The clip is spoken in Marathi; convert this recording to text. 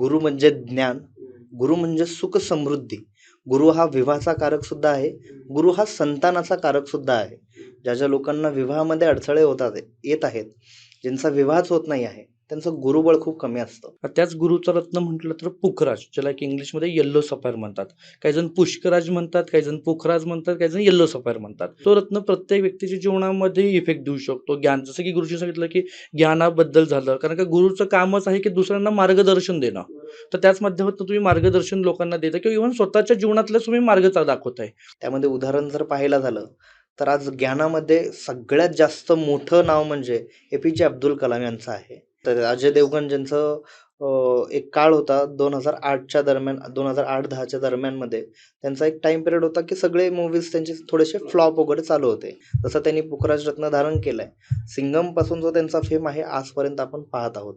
गुरु म्हणजे ज्ञान गुरु म्हणजे सुख समृद्धी. गुरु हा विवाहाचा कारक सुद्धा आहे. गुरु हा संतानाचा कारक सुद्धा आहे. ज्या ज्या लोकांना विवाहामध्ये अडथळे होतात येत आहेत ज्यांचा विवाहच होत नाही आहे त्यांचं गुरुबळ खूप कमी असतं. त्याच गुरुचा रत्न म्हटलं तर पुखराज ज्याला की इंग्लिशमध्ये येल्लो सफायर म्हणतात. काही जण पुष्कराज म्हणतात काही जण पुखराज म्हणतात काही जण येल्लो सफायर म्हणतात. तो रत्न प्रत्येक व्यक्तीच्या जीवनामध्ये इफेक्ट देऊ शकतो. ज्ञान जसं की गुरुजी सांगितलं की ज्ञानाबद्दल झालं कारण का गुरुचं कामच आहे की दुसऱ्यांना मार्गदर्शन देणं. तर त्याच माध्यमातून तुम्ही मार्गदर्शन लोकांना देता किंवा इव्हन स्वतःच्या जीवनातलं तुम्ही मार्ग चा- दाखवताय. त्यामध्ये उदाहरण जर पाहायला झालं तर आज ज्ञानामध्ये सगळ्यात जास्त मोठं नाव म्हणजे ए पी जे अब्दुल कलाम यांचं आहे. तर अजय देवगण ज्यांचं एक काळ होता दोन हजार आठच्या दरम्यान दोन हजार आठ दहाच्या दरम्यानमध्ये. त्यांचा एक टाइम पिरियड होता की सगळे मूवीज त्यांचे थोडेसे फ्लॉप वगैरे चालू होते. तसं त्यांनी पुखराज रत्न धारण केलंय. आहे सिंगमपासून जो त्यांचा फेम आहे आजपर्यंत आपण पाहत आहोत.